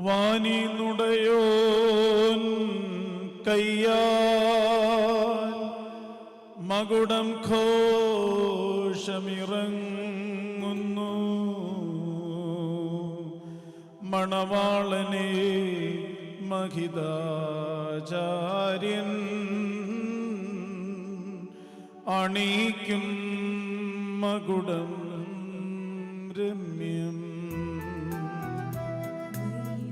വാനിന്നുടയോൻ കയ്യാൽ മകുടം ഘോഷമിറങ്ങുന്നു. മണവാളനെ മഹിതാചാര്യൻ അണീക്കും മകുടം രമ്യം.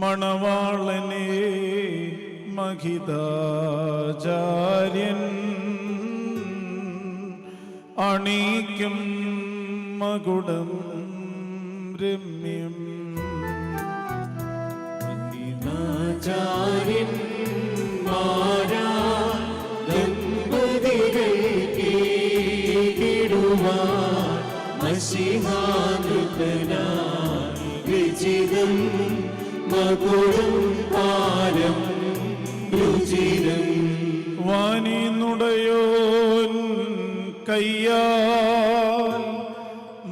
മണവാളനെ മഹിതാചാര്യൻ അണീക്കും മകുടം രമ്യം. മഹിതാചാര്യൻ മാരാ ദമ്പതികൾ കീടുവാൻ മകുടം പാരം രുചിരം വാനിന്നുടയോൻ കയ്യാൽ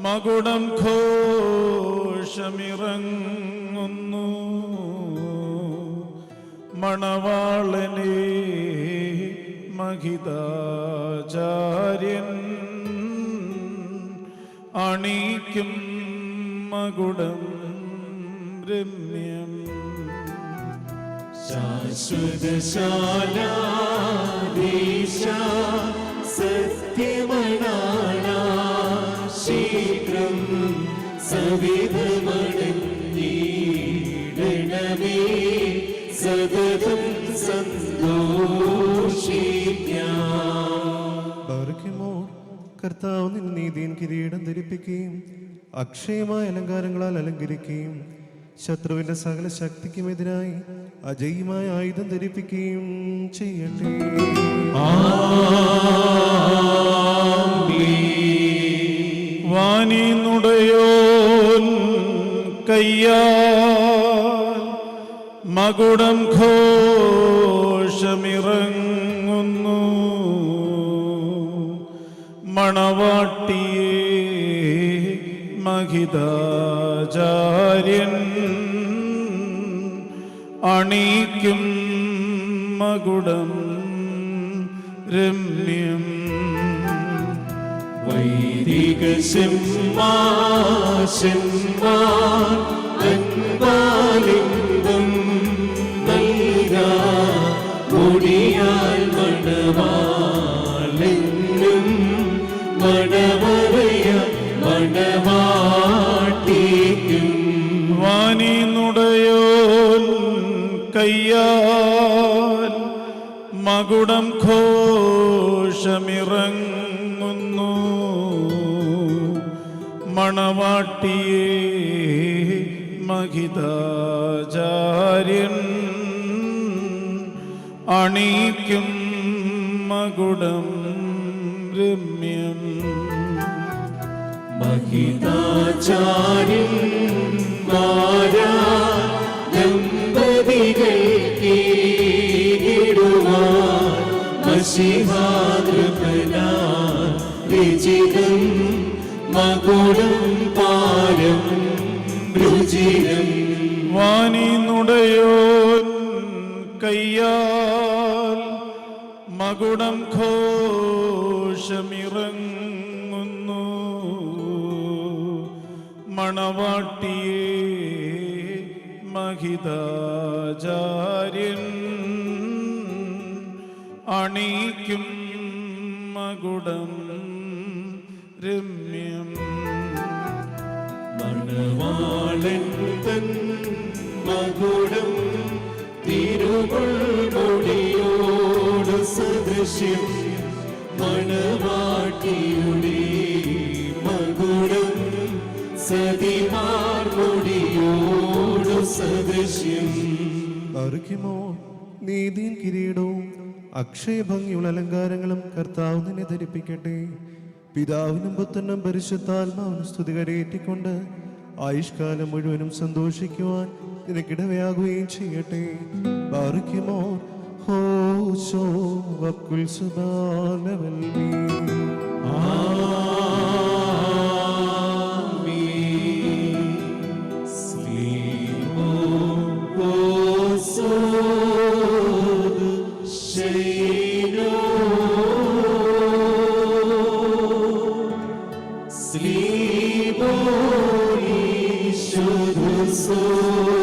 മകുടം ഘോഷമിറങ്ങുന്നു. മണവാളനെ മഹിതാചാര്യൻ അണിക്കും മകുടം രമ്യം ശാശ്വതശാലാദീശ സത്യമണാള ശീഘ്രം സവിധമണഞ്ഞീടണമേ സതതം സന്തോഷിക്കോ കർത്താവ് നിൻ നീതിയും കിരീടം ധരിപ്പിക്കുകയും അക്ഷയമായ അലങ്കാരങ്ങളാൽ അലങ്കരിക്കുകയും ശത്രുവിന്റെ സകല ശക്തിക്കുമെതിരായി അജയ്യമായ ആയുധം ധരിപ്പിക്കുകയും ചെയ്യട്ടെ. വാനിന്നുടയോൻ കയ്യാൽ മകുടം ഘോഷമിറങ്ങുന്നു. മണവാട്ടിയെ മഹിതാചാര്യൻ അണീക്കും മകുടം രമ്യം. വൈദിക സിംഹാസിംഹാലിംഗം നൽകാ. മുടിയാൽ മണവാളെന്നും കയ്യാൽ മകുടം ഘോഷമിറങ്ങുന്നു. മണവാട്ടിയെ മഹിതാചാര്യൻ അണീക്കും മകുടം രമ്യം മഹിതാചാര്യൻ മാരാ വിജിതം മകുടം പാരം രുചിരം വാനിന്നുടയോൻ കയ്യാൽ മകുടം ഘോഷമിറങ്ങുന്നു. മണവാട്ടിയെ മഹിതാചാര്യൻ അണീക്കും മകുടം രമ്യം. മണവാളൻ തൻ മകുടം തിരുകൊൾമൊഴിയോട് സദൃശ്യം. മണവാട്ടിയുടെ മകുടം സതിമാർമൊഴി സദൃശ്യം. അറിക്കുമോ നീതിയും കിരീടവും അക്ഷയഭംഗിയുള്ള അലങ്കാരങ്ങളും കർത്താവ് നിന്നെ ധരിപ്പിക്കട്ടെ. പിതാവിനും പുത്രനും പരിശുദ്ധാത്മാവിനും സ്തുതി കരയേറ്റിക്കൊണ്ട് ആയുഷ്കാലം മുഴുവനും സന്തോഷിക്കുവാൻ നിനക്കിടവയാകുകയും ചെയ്യട്ടെ. ബാറിക്കുമോ ഹോ ശോ വക്കുൽ സുബാലവൽമീ Sleep, Holy Spirit, sleep.